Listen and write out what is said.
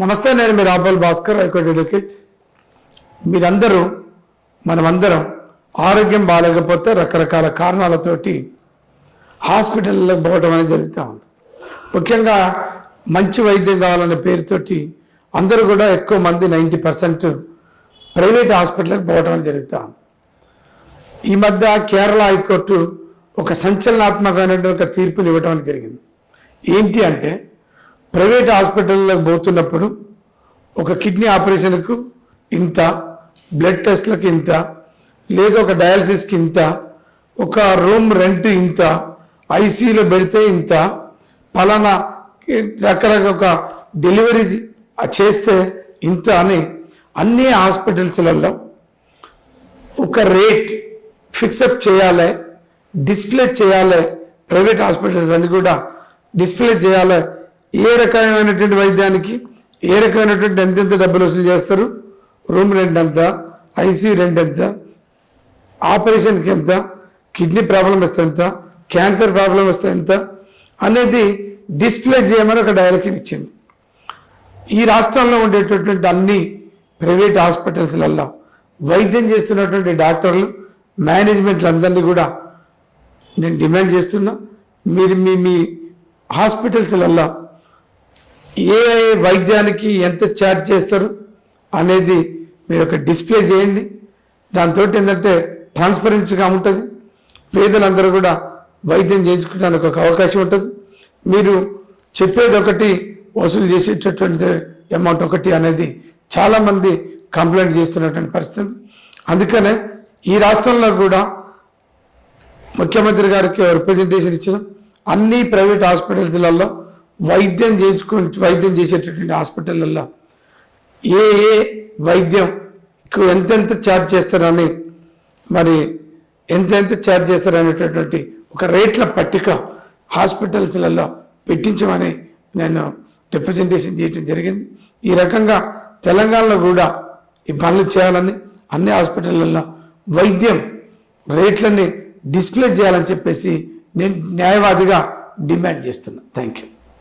నమస్తే నేను మీ Rabol Bhaskar high court advocate మీరందరూ మనమందరం ఆరోగ్యం బాగాలేకపోతే రకరకాల కారణాలతోటి హాస్పిటల్లో పోవడం అనేది జరుగుతూ ఉంది. ముఖ్యంగా మంచి వైద్యం కావాలనే పేరుతోటి అందరూ కూడా ఎక్కువ మంది నైంటీ పర్సెంట్ ప్రైవేట్ హాస్పిటల్కి పోవడం అనేది జరుగుతూ ఉంది. ఈ మధ్య కేరళ హైకోర్టు ఒక సంచలనాత్మకమైనటువంటి ఒక తీర్పుని ఇవ్వడం అనేది జరిగింది. ఏంటి అంటే ప్రైవేట్ హాస్పిటల్లోకి పోతున్నప్పుడు ఒక కిడ్నీ ఆపరేషన్కు ఇంత బ్లడ్ టెస్ట్లకు ఇంత లేదా ఒక డయాలసిస్కి ఇంత ఒక రూమ్ రెంట్ ఇంత ఐసీయూలో పెడితే ఇంత పలానా రకరకాల ఒక డెలివరీ చేస్తే ఇంత అని అన్ని హాస్పిటల్స్లలో ఒక రేట్ ఫిక్సప్ చేయాలి డిస్ప్లే చేయాలి ప్రైవేట్ హాస్పిటల్స్ అన్ని కూడా డిస్ప్లే చేయాలి ఏ రకమైనటువంటి వైద్యానికి ఏ రకమైనటువంటి ఎంతెంత డబ్బులు వసూలు చేస్తారు? రూమ్ రెంట్ ఎంత? ఐసీయూ రెంట్ ఎంత? ఆపరేషన్కి ఎంత? కిడ్నీ ప్రాబ్లం వస్తే ఎంత? క్యాన్సర్ ప్రాబ్లం వస్తే ఎంత? అనేది డిస్ప్లే చేయమని ఒక డైరెక్షన్ ఇచ్చింది. ఈ రాష్ట్రంలో ఉండేటటువంటి అన్ని ప్రైవేట్ హాస్పిటల్స్లలో వైద్యం చేస్తున్నటువంటి డాక్టర్లు మేనేజ్మెంట్లందరినీ కూడా నేను డిమాండ్ చేస్తున్నా. మీరు మీ మీ హాస్పిటల్స్లలో ఏ వైద్యానికి ఎంత ఛార్జ్ చేస్తారు అనేది మీరు ఒక డిస్ప్లే చేయండి. దాంతో ఏంటంటే ట్రాన్స్పరెన్సీగా ఉంటుంది. పేదలందరూ కూడా వైద్యం చేయించుకోవడానికి ఒక అవకాశం ఉంటుంది. మీరు చెప్పేది ఒకటి వసూలు చేసేటటువంటి అమౌంట్ ఒకటి అనేది చాలామంది కంప్లైంట్ చేస్తున్నటువంటి పరిస్థితి. అందుకనే ఈ రాష్ట్రంలో కూడా ముఖ్యమంత్రి గారికి రిప్రజెంటేషన్ ఇచ్చిన. అన్ని ప్రైవేట్ హాస్పిటల్స్లలో వైద్యం చేయించుకు వైద్యం చేసేటటువంటి హాస్పిటళ్ళల్లో ఏ ఏ వైద్యం ఎంతెంత ఛార్జ్ చేస్తారని మరి ఎంతెంత ఛార్జ్ చేస్తారనేటటువంటి ఒక రేట్ల పట్టిక హాస్పిటల్స్లలో పెట్టించమని నేను రిప్రజెంటేషన్ చేయడం జరిగింది. ఈ రకంగా తెలంగాణలో కూడా ఈ పనులు చేయాలని అన్ని హాస్పిటళ్ళల్లో వైద్యం రేట్లని డిస్ప్లే చేయాలని చెప్పేసి నేను న్యాయవాదిగా డిమాండ్ చేస్తున్నా. Thank you